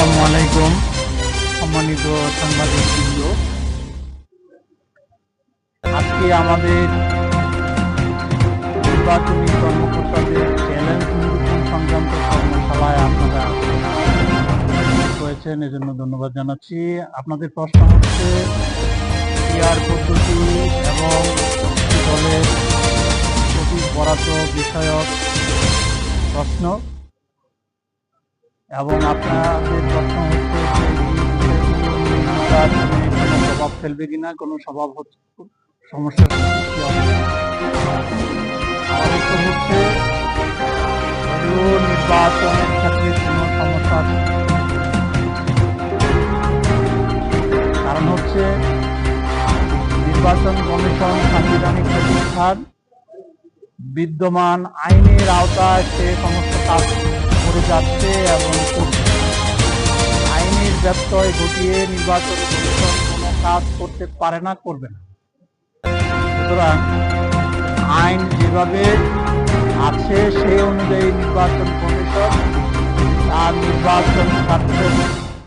আসসালামু আলাইকুম, সম্মানিত সাংবাদিক বৃন্দ। আজকে আমাদের নির্বাচনী কর্মকর্তাদের চ্যালেঞ্জ সংক্রান্ত কর্মশালায় আপনারা হয়েছেন এজন্য ধন্যবাদ জানাচ্ছি। আপনাদের প্রশ্ন হচ্ছে, পিআর পদ্ধতি এবং দলের সঠিক বরাদ্দ বিষয়ক প্রশ্ন। এবং আপনাদের প্রশ্ন হচ্ছে প্রভাব ফেলবে কিনা, কোনো স্বভাব উত্তর হচ্ছে নির্বাচনের ক্ষেত্রে কোনো সমস্যা কারণ হচ্ছে নির্বাচন কমিশন সাংবিধানিক প্রতিষ্ঠান বিদ্যমান আইনের আওতায় সে সমস্ত কাজ করে যাচ্ছে এবং। আইনের ব্যত্যয় ঘটিয়ে নির্বাচন কমিশন কোনো কাজ করতে পারে না, করবে না সুতরাং আইন যেভাবে আছে, সেই অনুযায়ী নির্বাচন কমিশন তার নির্বাচন কার্য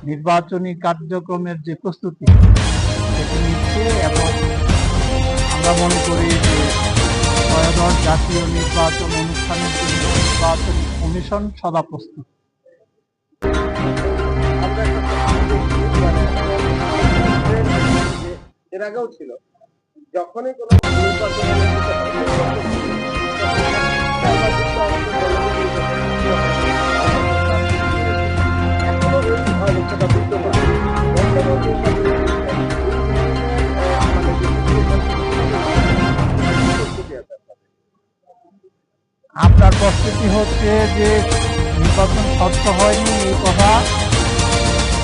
নির্বাচনী কার্যক্রমের যে প্রস্তুতি, সেটি নিচ্ছে এবং আমরা মনে করি যে ত্রয়োদশ জাতীয় নির্বাচন অনুষ্ঠানের জন্য নির্বাচন কমিশন সদা প্রস্তুত। এর আগেও ছিল। যখনই কোনো নির্বাচন আপনার প্রস্তুতি হচ্ছে যে নির্বাচন স্বচ্ছ হয়নি, এই কথা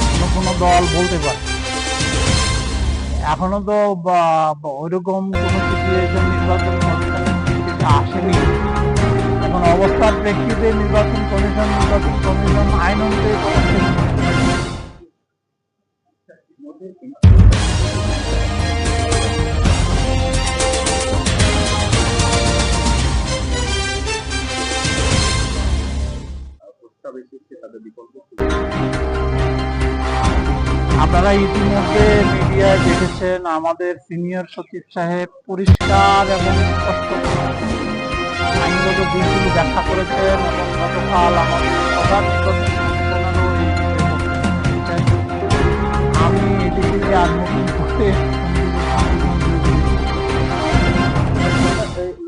কোনো কোনো দল বলতে পারে। এখনও তো ওইরকম কোনো সিচুয়েশন নির্বাচন আসেনি। এখন অবস্থার প্রেক্ষিতে নির্বাচন কমিশন নির্বাচন কমিশন আইন অনুযায়ী তাদের বিকল্প আপনারা ইতিমধ্যে মিডিয়ায় দেখেছেন আমাদের সিনিয়র সচিব সাহেব পরিষ্কার এবং স্পষ্ট আইনগত দিকগুলো ব্যাখ্যা করেছেন এবং গতকাল আমাদের। আমি এটিকে আর নতুন করে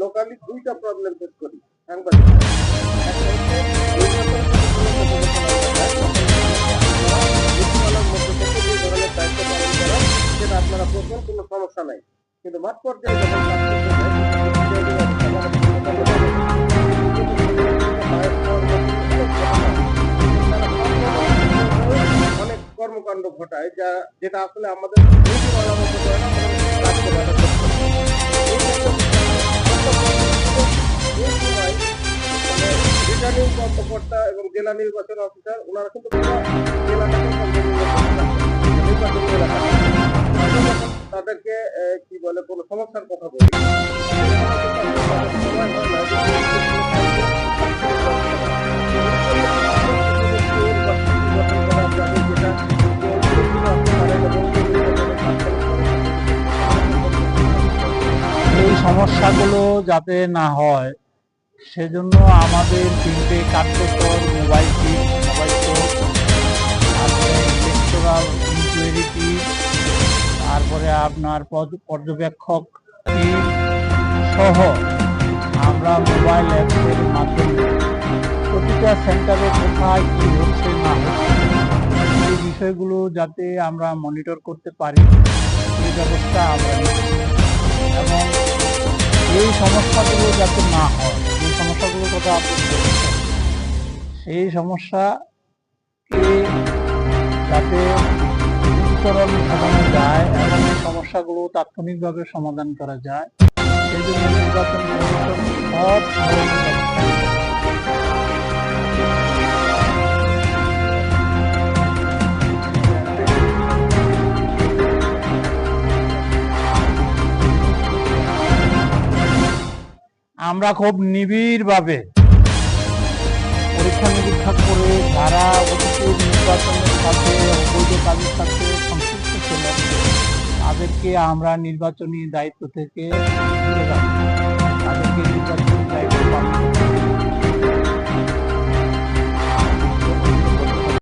লোকালি দুইটা প্রবলেম ফেস করি সাংবাদিক মাঠ পর্যায়ে অনেক কর্মকাণ্ড ঘটায়, যা, যেটা আসলে আমাদের কর্মকর্তা এবং জেলা নির্বাচন অফিসার, ওনারা কিন্তু জেলাটাকে নির্বাচন তাদেরকে কি বলে, কোনো সমস্যার কথা বলি এই সমস্যাগুলো যাতে না হয়, সেজন্য আমাদের তিনটে কার্যকর মোবাইল মোবাইল আপনার পর্য- পর্যবেক্ষক সহ আমরা মোবাইল অ্যাপসের মাধ্যমে প্রতিটা সেন্টারে কোথায় কি হচ্ছে না এই বিষয়গুলো যাতে আমরা মনিটর করতে পারি, এই ব্যবস্থা আমরা এবং এই সমস্যাগুলো যাতে না হয়, এই সমস্যাগুলোর কথা আপনি সেই সমস্যা যাতে উত্তরণ ঘটানো যায় এবং সমস্যাগুলো তাৎক্ষণিকভাবে সমাধান করা যায় সেই জন্য নির্বাচন। আমরা খুব নিবিড় ভাবে পরীক্ষা নিরীক্ষা করে যারা অতীতের নির্বাচনের সাথে অবৈধ কাজের সাথে তাদেরকে আমরা নির্বাচনী দায়িত্ব থেকে তাদেরকে নির্বাচনী দায়িত্ব